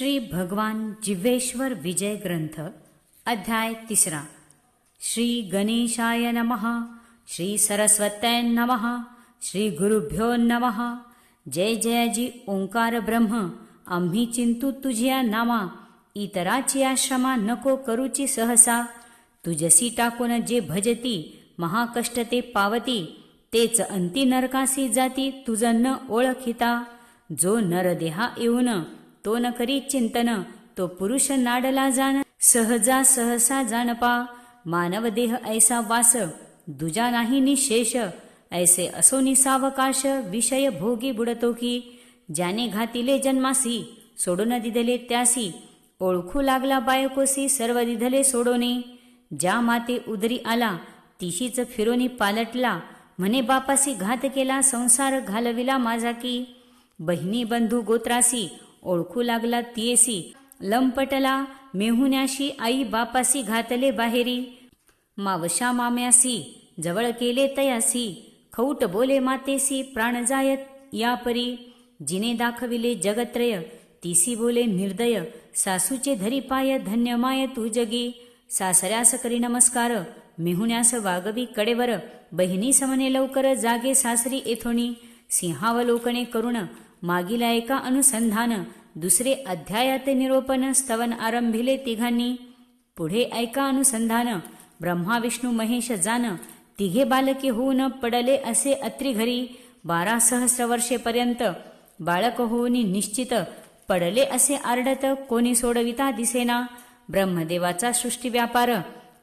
श्री भगवान जिव्हेश्वर विजय ग्रंथ अध्याय तिसरा. श्री गणेशाय नमः श्री सरस्वत्याय नमः श्री गुरुभ्यो नमः. जय जयाजी ओंकार ब्रह्म आम्ही चिंतू तुझ्या नामा इतराची आश्रमा नको करूची सहसा. तुझसी टाकून जे भजती महाकष्ट ते पावती तेच अंती नरकासी जाती तुझ न ओळखिता. जो नरदेहा येऊन तो न करी चिंतन तो पुरुष नाडला जाण. सहजा सहसा जाणपा मानव देह ऐसा वास दुजा नाही निशेष. ऐसे असो निसावकाश विषय भोगी बुडतो की. ज्याने घातिले जन्मासी सोडून दिधले त्यासी. ओळखू लागला बायकोसी सर्व दिधले सोडोने. ज्या माते उदरी आला तिशीच फिरोनी पालटला. म्हणे बापासी घात केला संसार घालविला माझा की. बहिणी बंधू गोत्रासी ओळखू लागला तियेसी. लंपटला मेहुण्याशी आई बापासी घातले बाहेरी. मावशा माम्यासी जवळ केले तयासी. खौट बोले मातेसी प्राण जायत या परी जिने दाखविले जगत्रय तिसी बोले निर्दय. सासूचे धरी पाय धन्य माय तू जगी. सासऱ्यास करी नमस्कार मेहुण्यास वागवी कडेवर. बहिणी समने लवकर जागे सासरी येथोणी. सिंहावलोकने करुण मागील एका अनुसंधान दुसरे अध्यायात निरोपण स्तवन आरंभिले तिघांनी. पुढे ऐका अनुसंधान ब्रह्मा विष्णू महेश जान तिघे बालके होऊन पडले असे अत्री घरी बारा सहस्र वर्षेपर्यंत बाळक होऊन निश्चित पडले असे आरडत कोणी सोडविता दिसेना. ब्रह्मदेवाचा सृष्टी व्यापार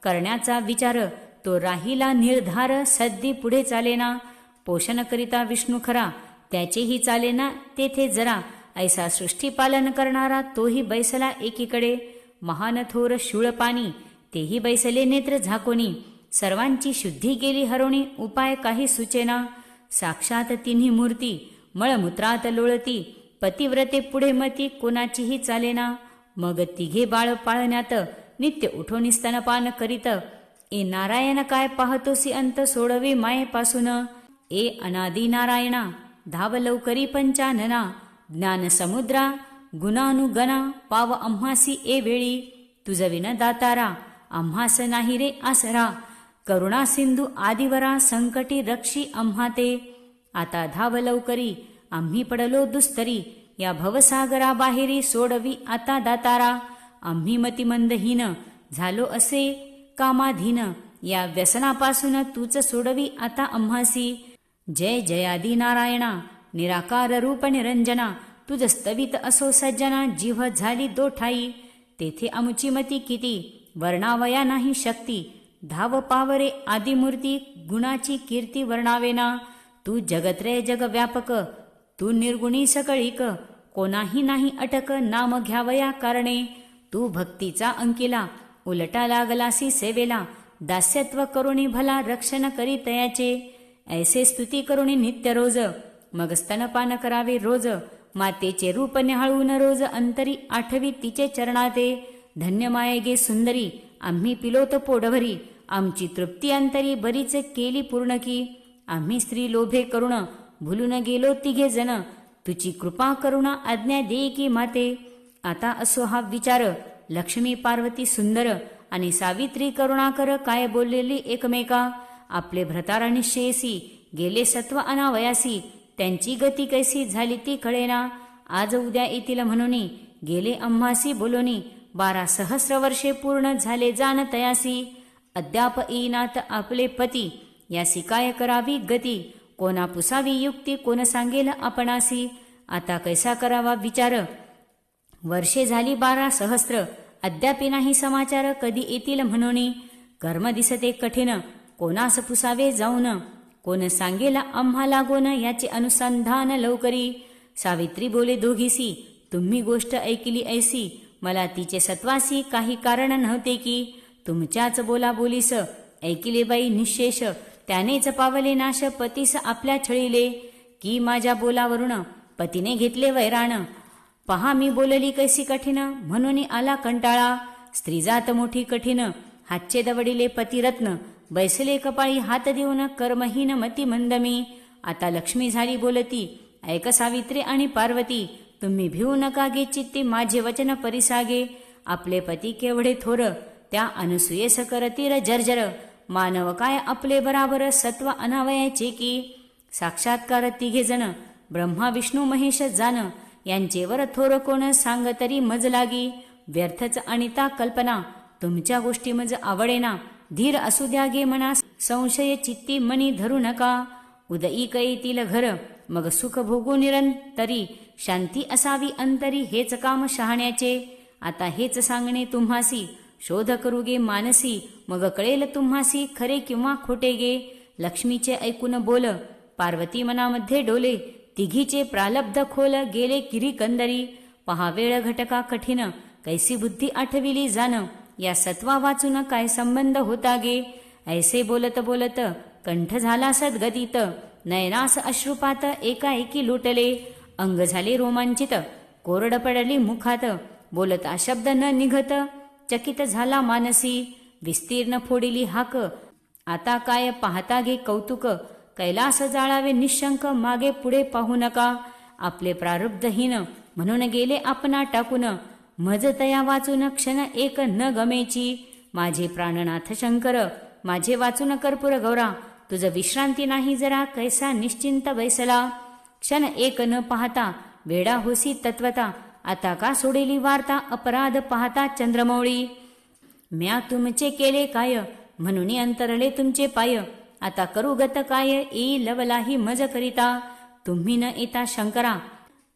करण्याचा विचार तो राहिला निर्धार सद्दी पुढे चालेना. पोषण करिता विष्णू खरा त्याचेही चालेना तेथे जरा. ऐसा सृष्टी पालन करणारा तोही बैसला एकीकडे. महान थोर शूळ पाणी तेही बैसले नेत्र झाकोनी. सर्वांची शुद्धी गेली हरवणी उपाय काही सुचेना साक्षात तिन्ही मूर्ती मळमूत्रात लोळती. पतिव्रते पुढे मती कोणाचीही चालेना मग तिघे बाळ पाळण्यात नित्य उठोनी स्तनपान करीत. ए नारायण काय पाहतोसी अंत सोडवी मायेपासून? ए अनादि नारायणा! धावलवकरी पंचानना ज्ञान समुद्रा गुणानुगणा पाव आम्हासी ए वेळी तुझ विन दातारा आम्हास नाही रे आसरा करुणा सिंधू आदिवरा संकटी रक्षी आम्हा ते आता धाव लवकरी आम्ही पडलो दुस्तरी या भवसागरा बाहेरी सोडवी आता दातारा आम्ही मतिमंदहीन झालो असे कामाधीन या व्यसनापासून तूच सोडवी आता आम्हासी जय जयादिनारायणा निराकार रूप निरंजना तुझ स्तवित असो सज्जना जीव झाली दोठाई तेथे आमची मती किती वर्णावया नाही शक्ती. धाव पावरे आदिमूर्ती गुणाची कीर्ती वर्णावेना. तू जगत्रय जग व्यापक तू निर्गुणी सकळीक. कोणाही नाही अटक नाम घ्यावया कारणे. तू भक्तीचा अंकिला उलटा लागलासी सेवेला. दास्यत्व करुणी भला रक्षण करी तयाचे. ऐसे स्तुती करुणी नित्य रोज. मग स्तनपान करावे रोज. मातेचे रूप निहाळून रोज अंतरी आठवी तिचे चरणाते धन्य माये गे सुंदरी आम्ही पिलोत पोडभरी आमची तृप्ती अंतरी बरीच केली पूर्ण की. आम्ही स्त्री लोभे करुण भुलून गेलो तिघे जण. तुझी कृपा करुणा आज्ञा देई की माते. आता असो हा विचार लक्ष्मी पार्वती सुंदर. आणि सावित्री करुणाकर काय बोललेली एकमेका? आपले भ्रतारा शेसी गेले सत्व अनावयासी त्यांची गती कैसी झाली ती कळेना. आज उद्या येतील म्हणून गेले अम्मासी बोलोनी बारा सहस्र वर्षे पूर्ण झाले जाण तयासी. अद्याप येईनात आपले पती यासी काय करावी गती कोणा पुसावी युक्ती कोण सांगेल आपणासी. आता कैसा करावा विचार? वर्षे झाली बारा सहस्र अद्यापि नाही समाचार कधी येतील म्हणून. कर्म दिसते कठीण कोणास पुसावे जाऊन? कोण सांगेल आम्हा लागून याचे अनुसंधान लवकरी. सावित्री बोले दोघीसी तुम्ही गोष्ट ऐकली ऐसी. मला तिचे सत्वासी काही कारण नव्हते की. तुमच्याच बोला बोलीस. ऐकिले बाई निशेष. त्यानेच पावले नाश. पतीस आपल्या छळीले. की माझ्या बोलावरून? पतीने घेतले वैराण. पहा मी बोलली कैसी कठीण. म्हणून आला कंटाळा. स्त्रीजात मोठी कठीण. हातचे दवडिले पतिरत्न. बैसले कपाळी हात देऊन कर्महीन मती मंदमी. आता लक्ष्मी झाली बोलती ऐक सावित्री आणि पार्वती तुम्ही भिवू नका गे चित्ते माझे वचन परिसागे. आपले पती केवढे थोर त्या अनुसुयेस करतीर जर्जर. मानव काय आपले बराबर सत्व अनावयाचे की? साक्षात्कार तिघे जण ब्रह्मा विष्णू महेश जान. यांचेवर थोर कोण सांग तरी मज लागी. व्यर्थच अनिता कल्पना तुमच्या गोष्टी मज आवडेना. धीर असू द्या गे मना संशय चित्ती मनी धरू नका. उदयी कैतील घर मग सुख भोगू निरंतरी. शांती असावी अंतरी हेच काम शहाण्याचे. आता हेच सांगणे तुम्हासी शोध करू गे मानसी मग कळेल तुम्हासी खरे किंवा खोटे गे. लक्ष्मीचे ऐकून बोल पार्वती मनामध्ये डोले तिघीचे प्रालब्ध खोल गेले किरी कंदरी. पहा वेळ घटका कठीण कैसी बुद्धी आठविली जाण. या सत्वा वाचून काय संबंध होता गे ऐसे बोलत बोलत कंठ झाला सद्गतीत. नयनास अश्रुपात एकाएकी लुटले. अंग झाले रोमांचित. कोरड पडली मुखात. बोलता शब्द न निघत. चकित झाला मानसी. विस्तीर्ण फोडिली हाक. आता काय पाहता गे कौतुक? कैलास जाळावे निशंक मागे पुढे पाहू नका. आपले प्रारब्धहीन. म्हणून गेले आपणा टाकून. मजतया वाचून क्षण एक न गमेची. माझे प्राणनाथ शंकर माझे वाचून कर्पूर गौरा. तुझ विश्रांती नाही जरा कैसा निश्चिंत बैसला. क्षण एक न पाहता वेडा होसी तत्वता. आता का सोडेली वार्ता अपराध पाहता चंद्रमौळी. म्या तुमचे केले काय म्हणून अंतरले तुमचे पाय. आता करू गत काय येई लवलाही मज करिता. तुम्ही न येता शंकरा.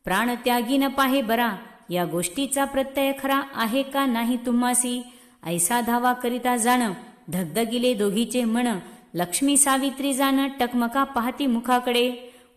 प्राण त्यागी न पाहे बरा. या गोष्टीचा प्रत्यय खरा आहे का नाही तुम्हासी? ऐसा धावा करिता जाण धगधगिले दोघीचे मन लक्ष्मी सावित्री जाण टकमका पाहती मुखाकडे.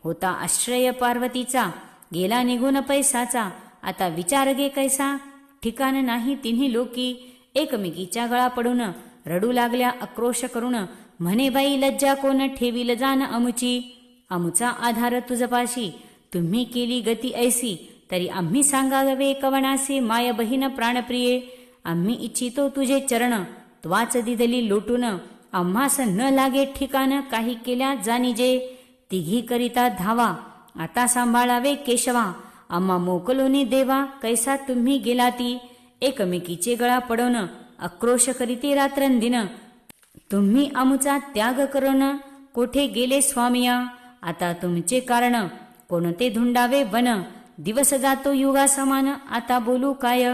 होता आश्रय पार्वतीचा गेला निघून पैसाचा. आता विचार गे कैसा? ठिकाण नाही तिन्ही लोकी. एकमेकीच्या गळा पडून रडू लागल्या आक्रोश करून म्हणे बाई लज्जा कोण ठेवील जाण अमुची? अमुचा आधार तुझपाशी. तुम्ही केली गती ऐसी. तरी आम्ही सांगावे कवणासे माय बहीण प्राणप्रिये. आम्ही इच्छितो तुझे चरण त्वाच दिदली लोटून. आम्हास न लागे ठिकाण काही केल्या जाणीजे. तिघी करिता धावा आता सांभाळावे केशवा. आम्हा मोकलोनी देवा कैसा तुम्ही गेला ती एकमेकीचे गळा पडवणं आक्रोश करीते रात्रंदिन. तुम्ही आमचा त्याग करून कोठे गेले स्वामिया. आता तुमचे कारण कोणते धुंडावे वन. दिवस जातो युगा समान आता बोलू काय?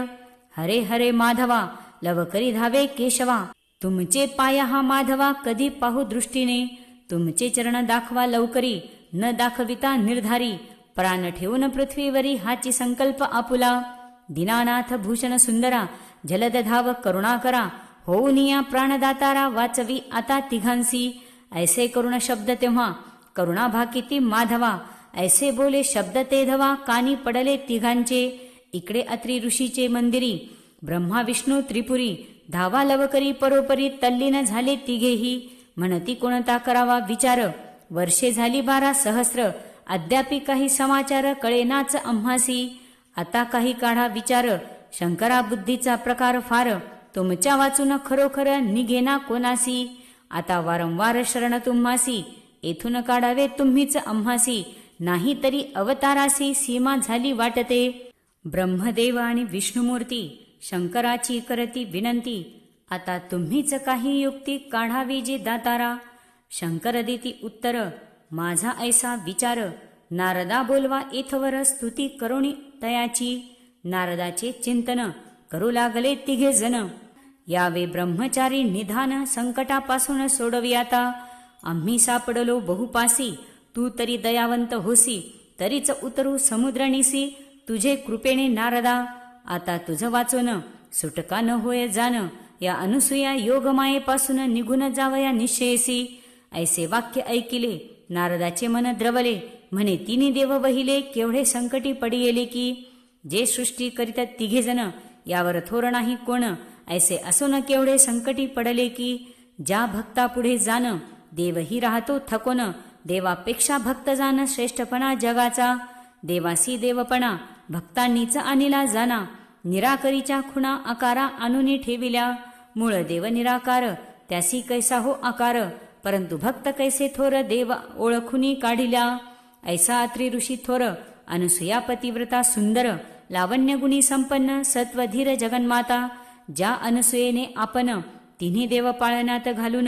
हरे हरे माधवा लवकरी धावे केशवा. तुमचे पाय हा माधवा कधी पाहू दृष्टीने. तुमचे चरण दाखवा लवकरी न दाखविता निर्धारी. प्राण ठेवून पृथ्वीवरी हाची संकल्प आपुला. दिनानाथ भूषण सुंदरा जलद धाव करुणाकरा होऊन या प्राणदातारा वाचवी आता तिघांसी. ऐसे करुण शब्द तेव्हा करुणा भाकिती माधवा. ऐसे बोले शब्द ते धवा कानी पडले तिघांचे. इकडे अत्री ऋषीचे मंदिरी ब्रह्मा विष्णू त्रिपुरी धावा लवकरी परोपरी तल्लीन झाले तिघेही. म्हणती कोणता करावा विचार? वर्षे झाली बारा सहस्र अद्यापि काही समाचार कळेनाच आम्हासी. आता काही काढा विचार शंकरा बुद्धीचा प्रकार फार तुमच्या वाचून खरोखर निघेना कोणासी? आता वारंवार शरण तुम्हासी येथून काढावे तुम्हीच आम्हासी. नाही तरी अवतारासी सीमा झाली वाटते. ब्रह्मदेव आणि विष्णुमूर्ती शंकराची करती विनंती आता तुम्हीच काही युक्ती काढावी जी दातारा. शंकर देती उत्तर माझा ऐसा विचार नारदा बोलवा इथवर स्तुती करुणी तयाची. नारदाचे चिंतन करू लागले तिघे जण. यावे ब्रह्मचारी निधान संकटापासून सोडवी आता आम्ही सापडलो बहुपासी तू तरी दयावंत होसी तरीच उतरू समुद्रनिसी तुझे कृपेने नारदा. आता तुझं वाचून सुटका न होय जाण या अनुसूया योगमायेपासून निघून जावया निश्चयसी. ऐसे वाक्य ऐकिले नारदाचे मन द्रवले म्हणे तिने देव वहिले केवढे संकटी पडियेले की? जे सृष्टी करीतात तिघे जण यावर थोर नाही कोण ऐसे असून केवढे संकटी पडले की? ज्या भक्ता पुढे जाण देवही राहतो थकोन देवापेक्षा भक्त जाण श्रेष्ठपणा जगाचा. देवासी देवपणा भक्तांनीच अनिला जाना. निराकरीच्या खुणा आकारा अनुनी ठेविल्या. मूळ देव निराकार त्यासी कैसा हो आकार. परंतु भक्त कैसे थोर देव ओळखुनी काढिल्या. ऐसा अत्री ऋषी थोर अनुसुया पतिव्रता सुंदर. लावण्यगुणी संपन्न सत्वधीर जगन्माता. ज्या अनुसुयेने आपण तिन्ही देव पाळण्यात घालून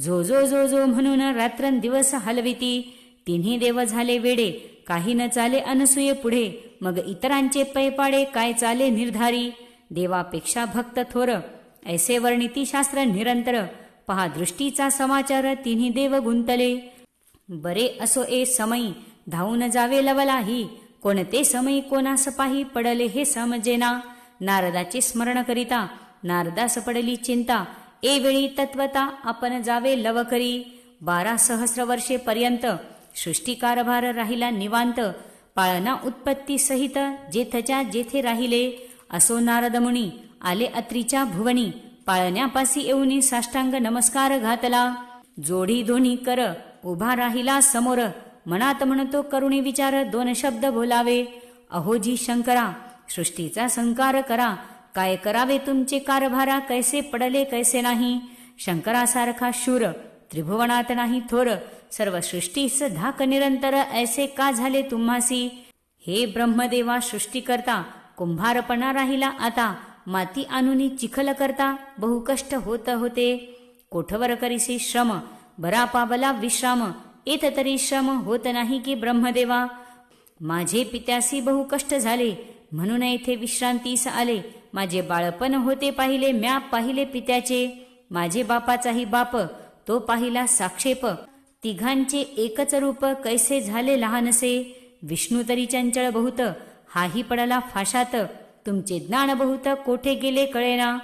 जो झो झो झो म्हणून रात्रंदिवस हलविती तिन्ही देव झाले वेडे काही न चाले अनसूये पुढे मग इतरांचे पैपाडे काय चाले निर्धारी देवापेक्षा भक्त थोर ऐसे वर्णिती शास्त्र निरंतर पहा दृष्टीचा समाचार तिन्ही देव गुंतले. बरे असो ए समयी धावून जावे लवलाही कोणते समयी कोणास पाही पडले हे समजेना नारदाचे स्मरण करिता नारदास पडली चिंता ए वेळी तत्वता आपण जावे लवकरी. बारा सहस्र वर्षे पर्यंत सृष्टीकारभार राहिला निवांत. पाळना उत्पत्ती सहित जेथच्या जेथे राहिले असो नारद मुनी आले अत्रीच्या भुवनी पाळण्यापासी येऊन साष्टांग नमस्कार घातला. जोडी दोन्ही कर उभा राहिला समोर. मनात म्हणतो करुणी विचार दोन शब्द बोलावे. अहोजी शंकरा सृष्टीचा संकार करा. काय करावे तुमचे कारभारा? कैसे पडले कैसे नाही? शंकरासारखा शूर त्रिभुवनात नाही थोर सर्व सृष्टीस धाक निरंतर ऐसे का झाले तुम्हासी? हे ब्रह्मदेवा सृष्टी करता कुंभारपणा राहिला आता माती आणूनी चिखल करता बहु कष्ट होत होते. कोठवर करीसी श्रम बरा पावला विश्राम येत तरी श्रम होत नाही की ब्रह्मदेवा? माझे पित्यासी बहु कष्ट झाले म्हणून येथे विश्रांतीस आले. माझे बाळपण होते पाहिले म्या पाहिले पित्याचे. माझे बापाचाही बाप तो पाहिला साक्षेप. तिघांचे एकच रूप कैसे झाले लहानसे? विष्णू तरी चंचळ बहुत हाही पडला फाशात. तुमचे ज्ञान बहुत कोठे गेले कळेना?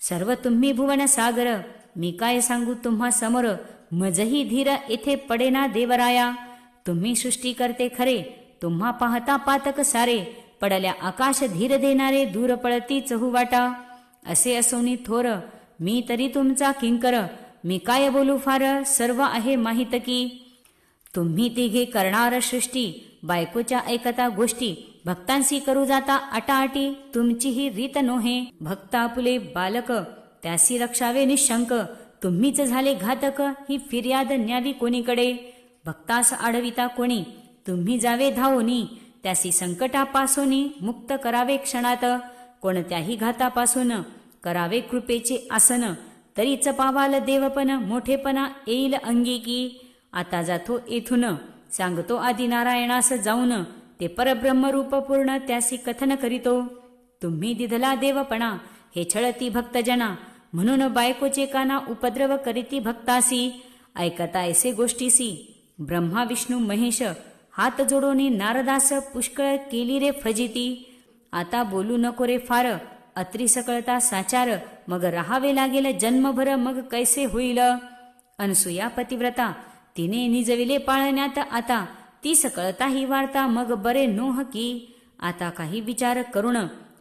सर्व तुम्ही भुवन सागर मी काय सांगू तुम्हा समोर? मजही धीर येथे पडेना देवराया. तुम्ही सृष्टी करते खरे तुम्हा पाहता पातक सारे. पडल्या आकाश धीर देणारे दूर पळती चहुवाटा. असे असोनी थोर मी तरी तुमचा किंकर मी काय बोलू फार सर्व आहे माहीत की. तुम्ही तिघे करणार सृष्टी बायकोच्या ऐकता गोष्टी भक्तांशी करू जाता अटाअटी तुमची ही रीत नोहे. भक्त आपुले बालक त्यासी रक्षावे निशंक तुम्हीच झाले घातक ही फिर्याद न्यावी कोणीकडे. भक्तास आडविता कोणी तुम्ही जावे धावोनी त्यासी संकटापासून मुक्त करावे क्षणात. कोणत्याही घातापासून करावे कृपेचे आसन तरीच पावाल देवपण मोठेपणा येईल अंगी की आता जातो येथून सांगतो आदी नारायणास जाऊन ते परब्रह्मरूप पूर्ण त्यासी कथन करीतो. तुम्ही दिधला देवपणा हे छळती भक्तजना म्हणून बायकोचे काना उपद्रव करीती भक्तासी. ऐकता ऐसे गोष्टीसी ब्रह्मा विष्णू महेश हात जोडोनी नारदास पुष्कळ केली रे फजिती. आता बोलू नको रे फार. अत्री सकळता साचार. मग राहावे लागेल जन्मभर. मग कैसे होईल? अनसुया पतिव्रता. तिने निजविले पाळण्यात आता. ती सकळता ही वार्ता. मग बरे नोह की. आता काही विचार करुण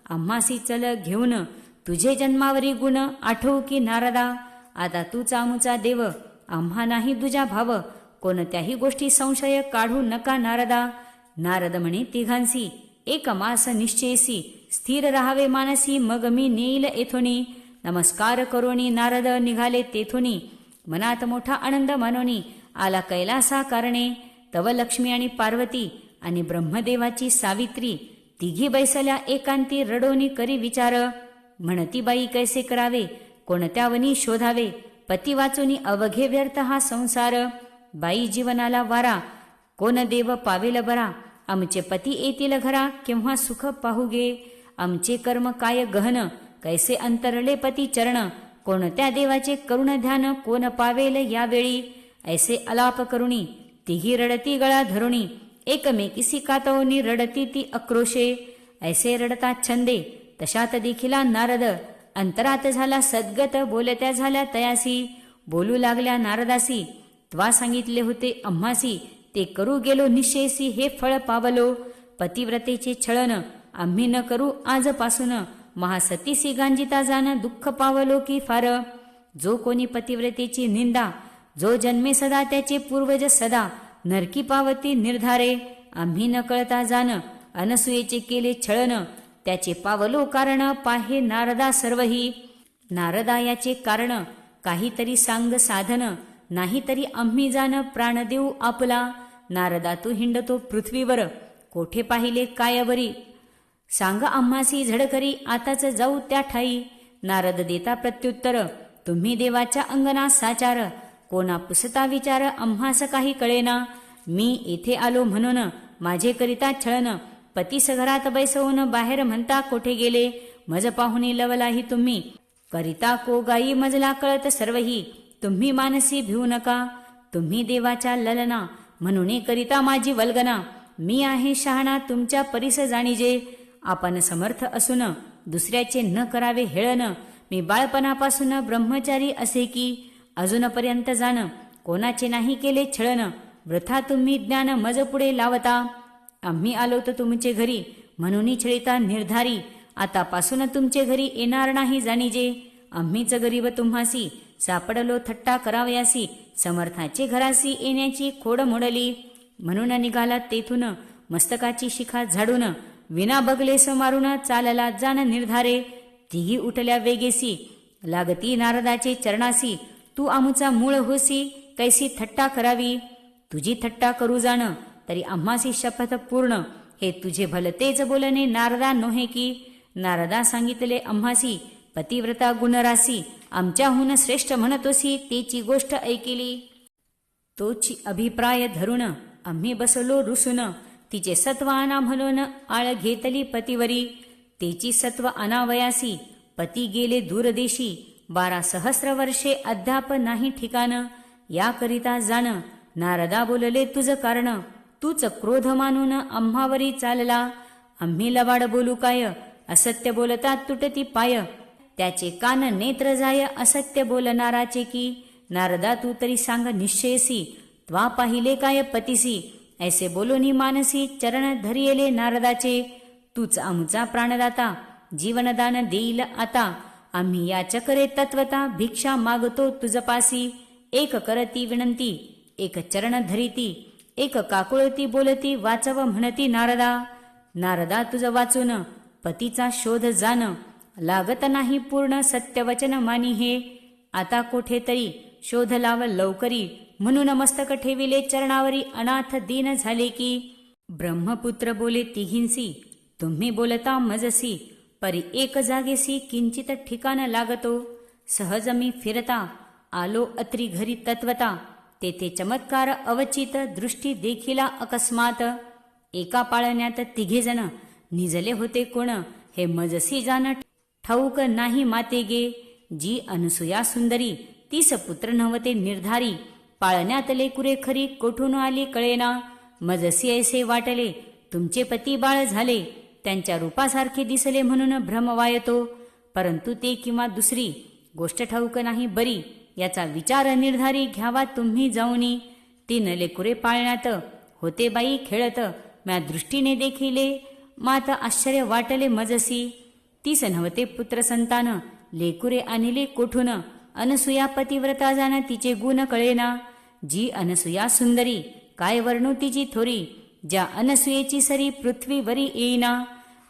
आम्हासी चल घेऊन तुझे जन्मावरी गुण आठवू की नारदा. आता तू चामुचा देव. आम्हा नाही तुझ्या भाव. कोणत्याही गोष्टी संशय काढू नका नारदा. नारद म्हणे तिघांसी एक मास निश्चयसी स्थिर राहावे मानसी मग मी नेईल येथोनी. नमस्कार करोनी नारद निघाले तेथोनी. मनात मोठा आनंद मानोनी आला कैलासा कारणे. तव लक्ष्मी आणि पार्वती आणि ब्रह्मदेवाची सावित्री तिघी बैसल्या एकांती रडोनी करी विचार. म्हणती बाई कैसे करावे? कोणत्यावनी शोधावे? पती वाचुनी अवघे व्यर्थ हा संसार. बाई जीवनाला वारा कोण देव पावेल बरा? आमचे पती येतील घरा केव्हा सुख पाहू गे? आमचे कर्म काय गहन कैसे अंतरले पती चरण? कोणत्या देवाचे करुण ध्यान कोण पावेल यावेळी? ऐसे अलाप करुणी तिही रडती गळा धरुणी एकमेकीसी कातवनी रडती ती अक्रोशे. ऐसे रडता छंदे तशात देखिला नारद. अंतरात झाला सद्गत बोलत्या झाल्या तयासी. बोलू लागल्या नारदासी. त्वा सांगितले होते आम्हासी ते करू गेलो निश्चयसी हे फळ पावलो. पतिव्रतेचे छळन आम्ही न करू आजपासून. महासतीसी गांजिता जाण दुःख पावलो की फार. जो कोणी पतिव्रतेची निंदा जो जन्मे सदा त्याचे पूर्वज सदा. नरकी पावती निर्धारे आम्ही न कळता जाण. अनसुयेचे केले छळन त्याचे पावलो कारण पाहे नारदा सर्वही. नारदा याचे कारण काहीतरी सांग साधन. नाहीतरी आम्ही जाण प्राण देऊ आपला. नारदा तू हिंडतो पृथ्वीवर. कोठे पाहिले काय बरी सांग आम्हासी झडकरी आताच जाऊ त्या ठाई. नारद देता प्रत्युत्तर तुम्ही देवाच्या अंगणा साचार. कोणा पुसता विचार आम्हास काही कळेना. मी येथे आलो म्हणून माझे करिता छळन. पतीस घरात बैसवून बाहेर म्हणता कोठे गेले? मज पाहुणे लवलाही तुम्ही. करिता को गाई मजला कळत सर्वही. तुम्ही मानसी भिवू नका. तुम्ही देवाच्या ललना म्हणून करिता माझी वल्गना. मी आहे शहाणा तुमच्या परिस जाणीजे. आपण समर्थ असून दुसऱ्याचे न करावे हेळन. मी बाळपणापासून ब्रह्मचारी असे की अजूनपर्यंत जाण कोणाचे नाही केले छळन. वृथा तुम्ही ज्ञान मज पुढे लावता. आम्ही आलो तर तुमचे घरी म्हणून छळिता निर्धारी. आतापासून तुमचे घरी येणार नाही जाणीजे. आम्हीच गरीब तुम्हासी सापडलो थट्टा करावयासी समर्थाचे घरासी येण्याची खोड मोडली. म्हणून निघाला तेथून मस्तकाची शिखा झाडून विना बगले समारून चालला जाण निर्धारे. तिघी उठल्या वेगेसी लागती नारदाचे चरणासी तू आमचा मूळ होसी कैसी थट्टा करावी? तुझी थट्टा करू जाण तरी आम्हासी शपथ पूर्ण. हे तुझे भलतेच बोलणे नारदा नोहे की? नारदा सांगितले आम्हासी पतिव्रता गुणरासी आमच्याहून श्रेष्ठ म्हणतोसी तेची गोष्ट ऐकिली. तोची अभिप्राय धरून आम्ही बसलो रुसून. तिचे सत्व आना म्हणून आळ घेतली पतिवरी. तेची सत्व अनावयासी पती गेले दूरदेशी. बारा सहस्र वर्षे अद्याप नाही ठिकाण. याकरिता जाण नारदा बोलले तुझ कारण. तूच क्रोध मानून आम्हावरी चालला. आम्ही लबाड बोलू काय? असत्य बोलता तुटती पाय. त्याचे कान नेत्र जाय असत्य बोलणाराचे की नारदा तू तरी सांग निश्चयसी त्वा पाहिले काय पतिसी ऐसे बोलोनी मानसी चरण धरियेले नारदाचे तूच आमचा प्राणदाता जीवनदान देईल आता आम्ही या चकरे तत्वता भिक्षा मागतो तुझपासी एक करती विनंती एक चरण धरिती एक काकुळती बोलती वाचव म्हणती नारदा नारदा तुझ वाचून पतीचा शोध जाण लागत नाही पूर्ण सत्यवचन मानी हे आता कोठे तरी शोध लाव लवकरी म्हणून मस्तक ठेविले चरणावरी अनाथ दीन झाले की. ब्रह्मपुत्र बोले तिघींसी तुम्ही बोलता मजसी परी एक जागेसी किंचित ठिकाण लागतो. सहज मी फिरता आलो अत्री घरी तत्वता तेथे चमत्कार अवचित दृष्टी देखिला अकस्मात. एका पाळण्यात तिघेजण निजले होते कोण हे मजसी जाण ठाऊक नाही माते गे जी अनसुया सुंदरी तीस पुत्र नव्हते निर्धारी पाळण्यातले कुरे खरी कोठून आली कळेना मजसी ऐसे वाटले तुमचे पती बाळ झाले त्यांच्या रूपासारखे दिसले म्हणून भ्रम वायतो परंतु ते किंवा दुसरी गोष्ट ठाऊक नाही बरी याचा विचार निर्धारी घ्यावा तुम्ही जाऊनी तीन लेकुरे पाळण्यात होते बाई खेळत म्या दृष्टीने देखिले मात आश्चर्य वाटले मजसी तीस नव्हते पुत्र संतान. लेकुरे अनिले कोठून? अनसुया पतिव्रता जाण तिचे गुण कळेना. जी अनसुया सुंदरी काय वर्णू तिची थोरी? ज्या अनसुयेची सरी पृथ्वीवरी येईना.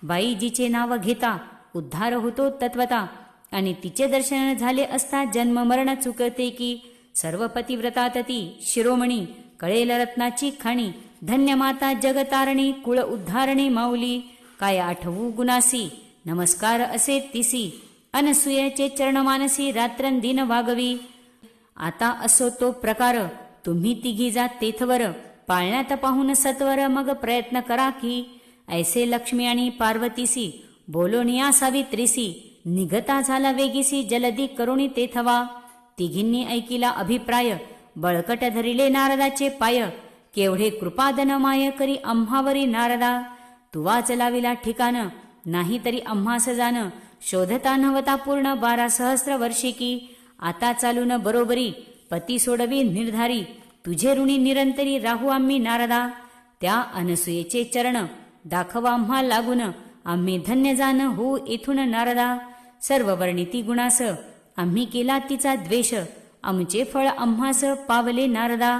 बाई जिचे नाव घेता उद्धार होतो तत्वता. आणि तिचे दर्शन झाले असता जन्म मरण चुकते की? सर्व पतिव्रतात ती शिरोमणी कळेल रत्नाची खाणी. धन्य माता जगतारणी कुळ उद्धारणी माऊली. काय आठवू गुणासी? नमस्कार असे तिसी अनसुयाचे चरणमानसी रात्रंदिन वागवी. आता असो तो प्रकार तुम्ही तिघी जा तेथवर पाळण्यात पाहून सत्वर मग प्रयत्न करा की ऐसे लक्ष्मी आणि पार्वतीसी बोलोनिया सावित्रीसी निघता झाला वेगीसी जलदी करुणी तेथवा. तिघींनी ऐकिला अभिप्राय बळकट धरिले नारदाचे पाय केवढे कृपादन माय करी आम्हावरी नारदा. तुवा लाविला ठिकाण नाही तरी आम्हास जाणं शोधता नवता पूर्ण बारा सहस्र वर्षी की आता चालून बरोबरी पती सोडवी निर्धारी तुझे ऋणी निरंतरी राहू आम्ही नारदा त्या अनसुयेचे चरण दाखवा आम्हा लागून आम्ही धन्य जाण हो येथून नारदा सर्व वर्णिती गुणास आम्ही केला तिचा द्वेष आमचे फळ आम्हास पावले नारदा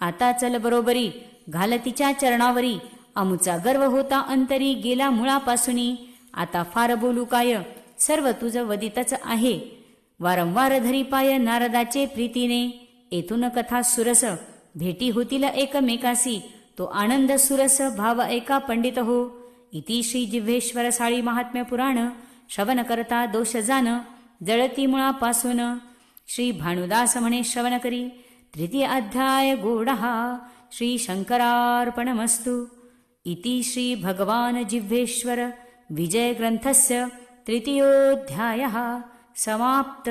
आता चल बरोबरी घाल तिच्या चरणावरी अमुचा गर्व होता अंतरी गेला मुळापासून आता फार बोलू काय? सर्व तुझ वदितच आहे. वारंवार धरी पाय नारदाचे प्रीतीने. येथून कथा सुरस. भेटी होतील एकमेकासी तो आनंद सुरस भाव ऐका पंडित हो. इति श्री जिव्हेश्वर साळी महात्म्य पुराण. श्रवण करता दोष जाण जळती मुळापासून. श्री भानुदास म्हणे श्रवण करी तृतीय अध्याय गोडः श्री शङ्करार्पणमस्तु इति श्रीभगवान् जिह्वेश्वर विजयग्रन्थस्य तृतीयोऽध्यायः समाप्त।